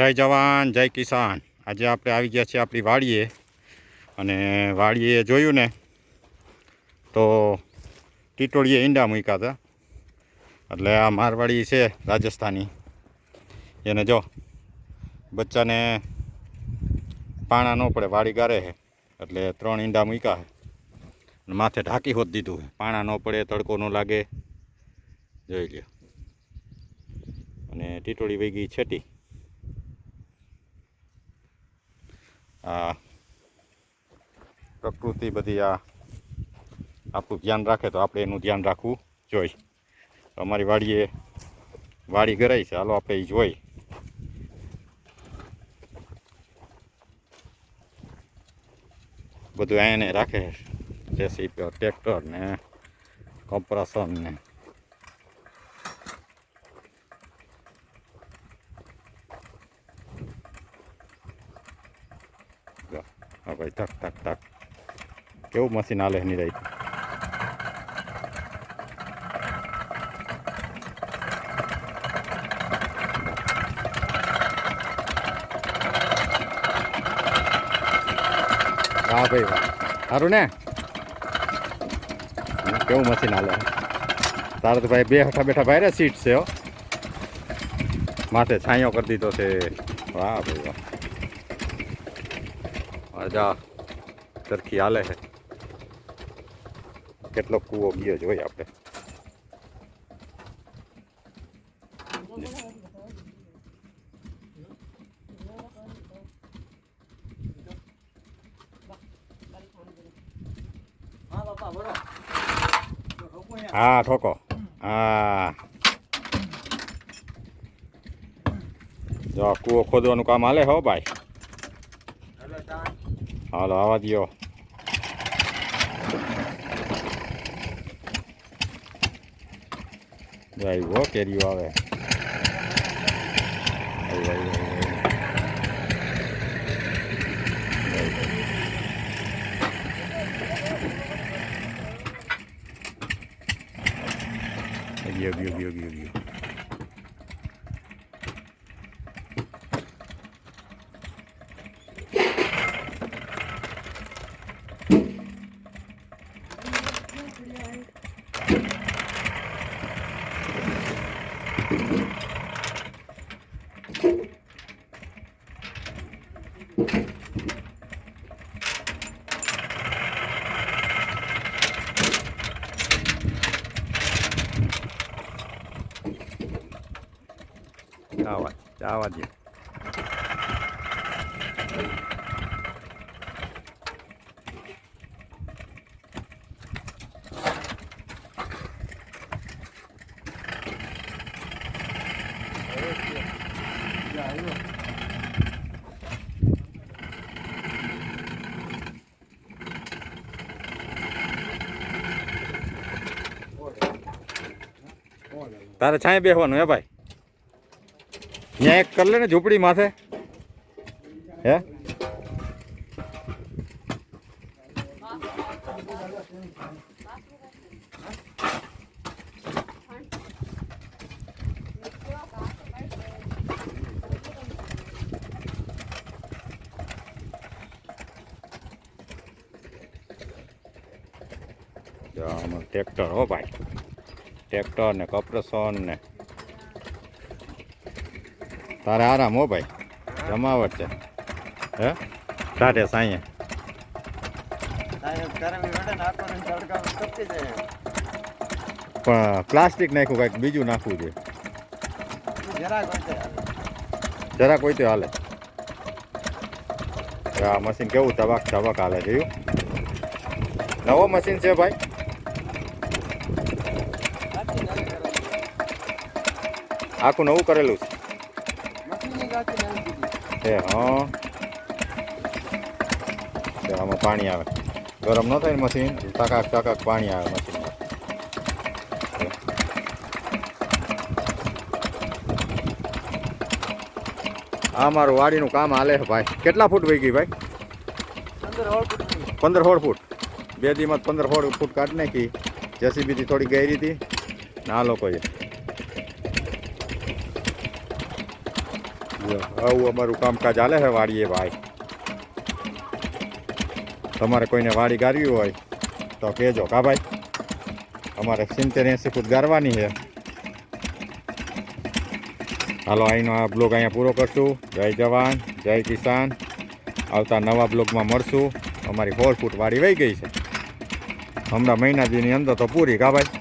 જય જવાન, જય કિસાન. આજે આપણે આવી ગયા છીએ આપણી વાડીએ. અને વાડીએ જોયું ને, તો ટીટોળીએ ઈંડા મૂક્યા હતા. એટલે આ મારવાડી છે રાજસ્થાની. એને જો, બચ્ચાને પાણા ન પડે, વાડી ગારે છે એટલે ત્રણ ઈંડા મૂક્યા છે માથે ઢાંકી હોત દીધું પાણા ન પડે, તડકો ન લાગે. જોઈ લ્યો. અને ટીટોળી વહી ગઈ છેટી. આ પ્રકૃતિ બધી આ આપણું ધ્યાન રાખે તો આપણે એનું ધ્યાન રાખવું જોઈએ અમારી વાડીએ વાડી ગરાઈ છે. હાલો આપણે એ જોઈ. બધું એને રાખે. જેસીપી ટ્રેક્ટર ને કોમ્પ્રેસર ને જો, હા ભાઈ ટક ટક ટક કેવું મશીન હાલે એની રહી વાહ ભાઈ વાહ સારું ને કેવું મશીન હાલે તારે તો ભાઈ બે હઠા બેઠા ભાઈ સીટ છે હો માથે છાંયો કરી દીધો છે વાહ ભાઈ વાહ અજા સરખી હાલે છે. કેટલો કૂવો ગયો જોઈએ આપણે હા, ઠોકો. હા. જો કૂવો ખોદવાનું કામ હાલે હો, ભાઈ. હાલો આવા જાય હો કેરીઓ આવે. ગયો ગયો ગયો ગયો ગયો આવા આવા દે તારે છાંય બેસવાનું હે ભાઈ? ત્યાં એક કરી લે ને ઝૂંપડી માથે. હે? આમાં ટ્રેક્ટર હો ભાઈ. ટ્રેક્ટર ને કપરસોન ને. તારે આરામ હો ભાઈ. જમાવટ છે. હે? ટાટે સાંયે. પણ પ્લાસ્ટિક નાખ્યું કાંઈક બીજું નાખવું છે જરા કોઈ તો હાલે. આ મશીન કેવું તબાક તબાક હાલે જોયું? નવો મશીન છે ભાઈ. આખું નવું કરેલું છે. એ, હા. આમાં પાણી આવે. ગરમ ન થાય મશીન તાકાક તાકાક પાણી આવે મશીનમાં આ મારું વાડીનું કામ હાલે ભાઈ. કેટલા ફૂટ વહી ગઈ ભાઈ? પંદર સોળ ફૂટ. બે દીમાં પંદર સોળ ફૂટ કાઢ નાખી. જેસીબીથી થોડી ગઈ હતી. ને આ લોકોએ આવું અમારું કામકાજ હાલે છે વાડીએ ભાઈ. તમારે કોઈને વાડી ગારવી હોય તો કહેજો કા ભાઈ? અમારે સિત્તેર એંસી ફૂટ ગારવાની છે. હાલો, અહીંનો આ બ્લોગ અહીંયા પૂરો કરશું. જય જવાન, જય કિસાન. આવતા નવા બ્લોગમાં મળશું. અમારી ફોર ફૂટ વાડી વહી ગઈ છે. હમણાં મહિના દીની અંદર તો પૂરી, કા ભાઈ?